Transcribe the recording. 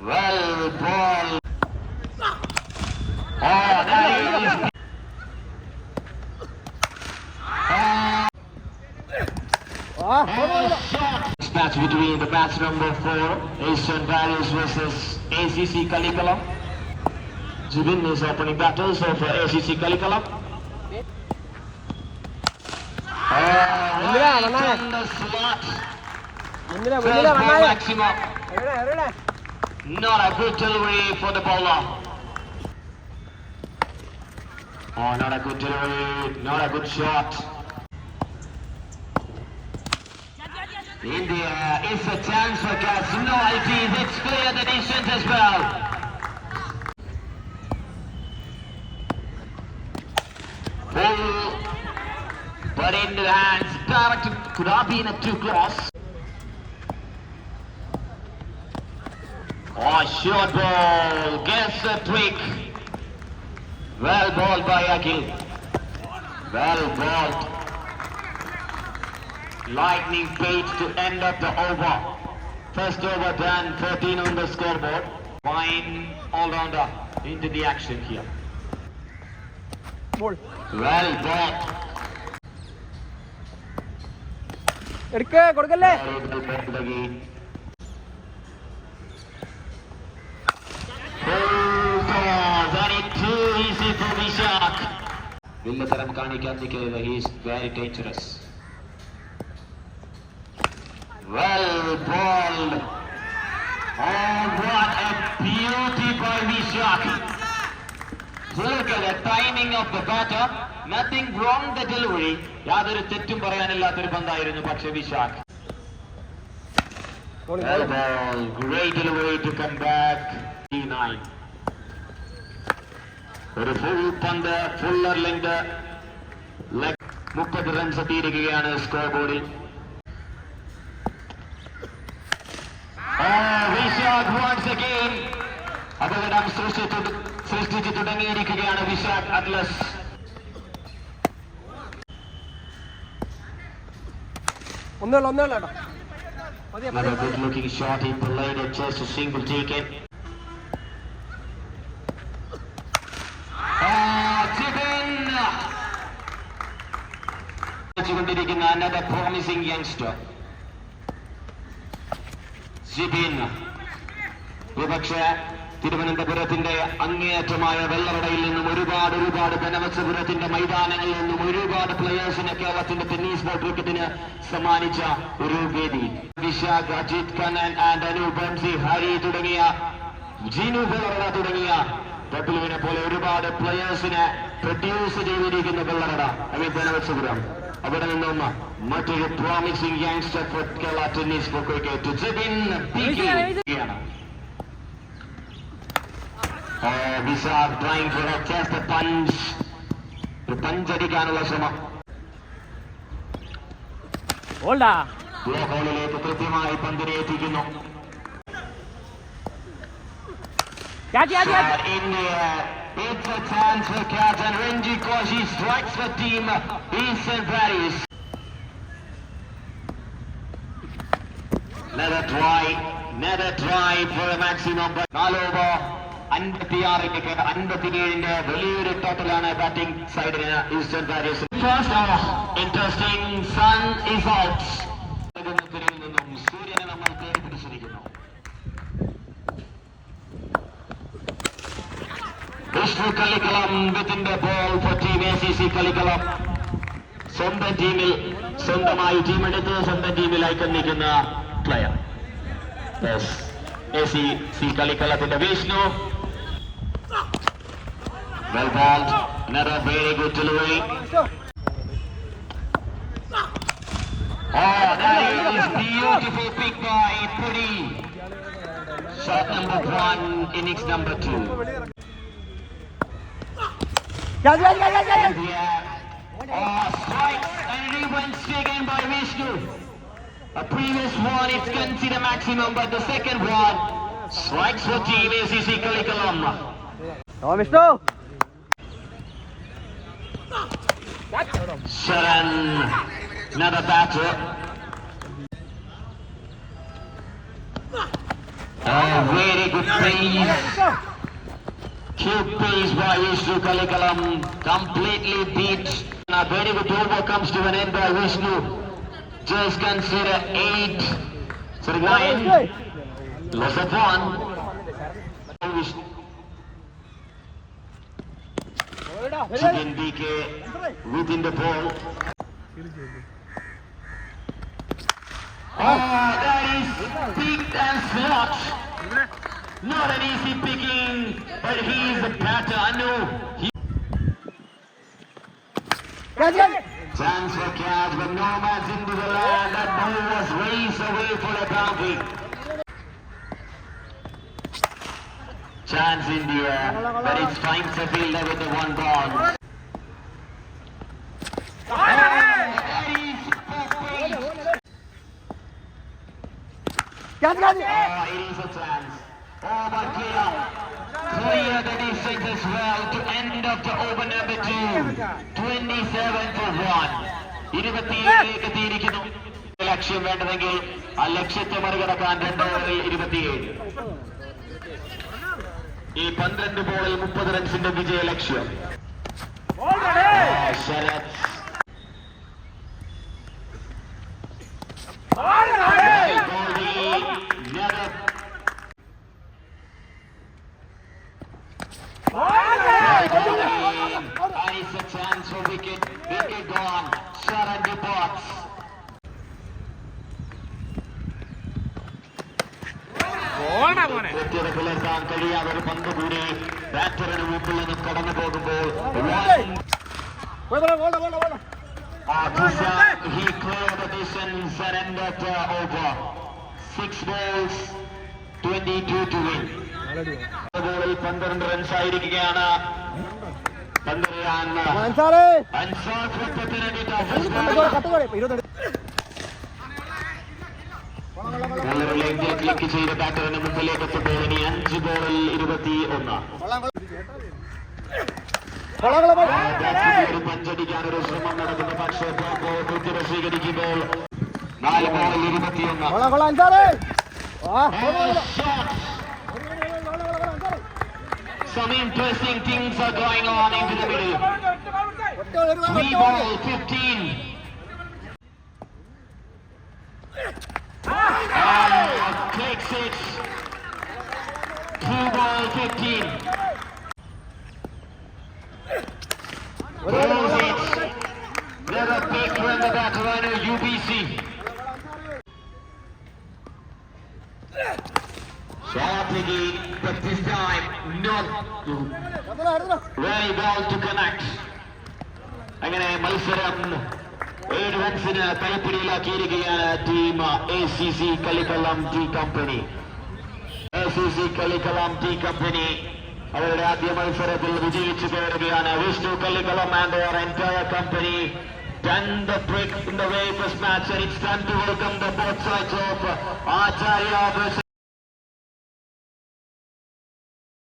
Well ball. Oh, nice. Match between the match number four, Asian Barriers versus ACC Kalikalam. Jubin is opening battle, of for ACC Kalikalam. Alright, in the slot. Maximum. Not a good delivery for the bowler. Oh, not a good delivery, not a good shot. India is a chance for Casnoalty. It's clear the distance as well. Ball, but in the hands, direct, could not be in a too close. Oh, short ball. Gets a tweak. Well balled by Akil. Well balled. Lightning pace to end up the over. First over done, 13 on the scoreboard. Fine all-rounder into the action here. Ball Well bought. എടുക്ക് കൊടുക്കല്ലേ വില്ലത്തരം കാണിക്കാൻ നിൽക്കരുത് he's very dangerous well bold Oh, what a beauty by Vishak. Look at the timing of the batter. Nothing wrong the delivery. യാതൊരു തെറ്റും പറയാനില്ലാത്തൊരു പന്തായിരുന്നു പക്ഷേ Vishakh ball Well ball, great delivery to come back. D9. ഒരു full പന്ത് fuller length മുപ്പത് runs എത്തിയിരിക്കുകയാണ് score ബോർഡിൽ അപകടം സൃഷ്ടിച്ചു സൃഷ്ടിച്ചു തുടങ്ങിയിരിക്കുകയാണ് വിശാഖ് അറ്റ്ലസ് ഒന്നുള്ളൂ ഒന്നുള്ളൂ കേട്ടോ. Good looking shot in played just single taken കൊണ്ടിരിക്കുന്ന അനദർ promising യങ്സ്റ്റർ ജിബിൻ ഒരുപക്ഷെ തിരുവനന്തപുരത്തിന്റെ അങ്ങേയറ്റമായ വെള്ളറടയിൽ നിന്നും ഒരുപാട് ഒരുപാട് ബനവസപുരത്തിന്റെ മൈതാനങ്ങളിൽ നിന്നും ഒരുപാട് പ്ലെയേഴ്സിനെ കേരളത്തിന്റെ ടെന്നീസ് ബോൾ ക്രിക്കറ്റിന് സമ്മാനിച്ച ഒരു വേദി. വിശാഖ് അജിത് കണ്ണൻ ആൻഡ് അനു ബംസി ഹരി തുടങ്ങിയ ജീനു വെള്ളറട തുടങ്ങിയ ഡബ്ല്യുവിനെ പോലെ ഒരുപാട് പ്ലെയേഴ്സിനെ പ്രൊഡ്യൂസ് ചെയ്തിരിക്കുന്ന വെള്ളറട ഐ മീൻ അവിടെ നിന്നും മറ്റൊരു promising youngster for Kerala tennis ball cricket Jibin യാണ് Oh, Vishak trying for a just a punch. ഒരു പഞ്ചടിക്കാനുള്ള ശ്രമം ബോൾഡാ ബ്ലോ ഹോളിലേക്ക് കൃത്യമായി പന്തിനെ എത്തിക്കുന്നു catch catch catch Shot in the air. It's a chance for Captain Renji Koshi strikes for team Eastern Paris. Another try, another try for a maximum. but നാല് over അൻപത്തിയാറിലേക്ക് അൻപത്തിയേഴിന്റെ വലിയൊരു ടോട്ടലാണ് batting സൈഡിന് eastern Paris first over interesting sun is out Vishnu കളിക്കളം വിത്തിന്റെ ball four team A C C കളിക്കളം സ്വന്തം ടീമിൽ സ്വന്തമായി team എടുത്ത് സ്വന്തം ടീമിലായി കന്നിക്കുന്ന player A C C കളിക്കളത്തിന്റെ Vishnu well bold another very good delivery oh that is beautiful pick by Puri shot number one innings number two Gel gel gel gel gel. Uh, strike and a new one taken by Vishnu. A previous one it's the maximum, but the second one strikes for team ACC Kalikalamma. Tamam oh, Vishnu. Saran, another batter. A very good please. Cute pace by Vishnu Kalikalam. Completely beat. A very good over comes to an end by Vishnu. Just consider eight. Sorry, nine. Loss of one. Vishnu. Chicken DK within the ball. Oh, that is picked and slot. Not an easy picking, but he is a batter. I know He Chance for catch, but no man's into the land. That ball was raised away for a boundary. Chance India, but it's finds a fielder with the one ball. Is perfect. Oh, it is a chance. Oh, but clear. The distance as well to end of the over number two. 27 for 1. ഇരുപത്തിയേഴിലേക്ക് എത്തിയിരിക്കുന്നു ലക്ഷ്യം വേണ്ടതെങ്കിൽ ആ ലക്ഷ്യത്തെ മറികടക്കാൻ രണ്ട് ഓവറിൽ ഇരുപത്തിയേഴ് ഈ പന്ത്രണ്ട് ബോളിൽ മുപ്പത് റൺസിന്റെ വിജയ ലക്ഷ്യം Sarath Goldie, a chance for wicket. Wicket gone. Sharan departs. കൃത്യത പുലർത്താൻ കഴിയാതെ ഒരു പന്ത് കൂടി ബാറ്ററിന് മുമ്പിൽ നിന്ന് കടന്നു പോകുമ്പോൾ Uh, Tusan, he cleared the distance and ended the over. Six balls, 22 to win. ബോളിൽ പന്ത്രണ്ട് റൺസ് ആയിരിക്കുകയാണ് Ball നല്ലൊരു ലെങ്കിൽ ക്ലിക്ക് ചെയ്ത ബാറ്ററിന് മുമ്പിലേക്ക് എത്തുമ്പോൾ ഇനി അഞ്ച് ബോളിൽ ഇരുപത്തി ഒന്ന്. ഒരു ശ്രമം നടക്കുന്നു പക്ഷേ കൃത്യത സ്വീകരിക്കുമ്പോൾ നാല് ബോളിൽ ഇരുപത്തിയൊന്ന്. Some interesting things are going on into the middle. Three ball, 15. Oh, click six. Two ball, 15. Ball Shot again, but this time not very well to connect. അങ്ങനെ മത്സരം ഏഴ് റൺസിന് കൈപ്പിടിയിലാക്കിയിരിക്കുകയാണ് team A C C കളിക്കളം T company A C C കളിക്കളം T company അവരുടെ ആദ്യ മത്സരത്തിൽ വിജയിച്ചു കയറുകയാണ് Vishnu Kalikkalam and അവർ entire company done the break in the way first match and it's time to welcome the both sides of Acharya versus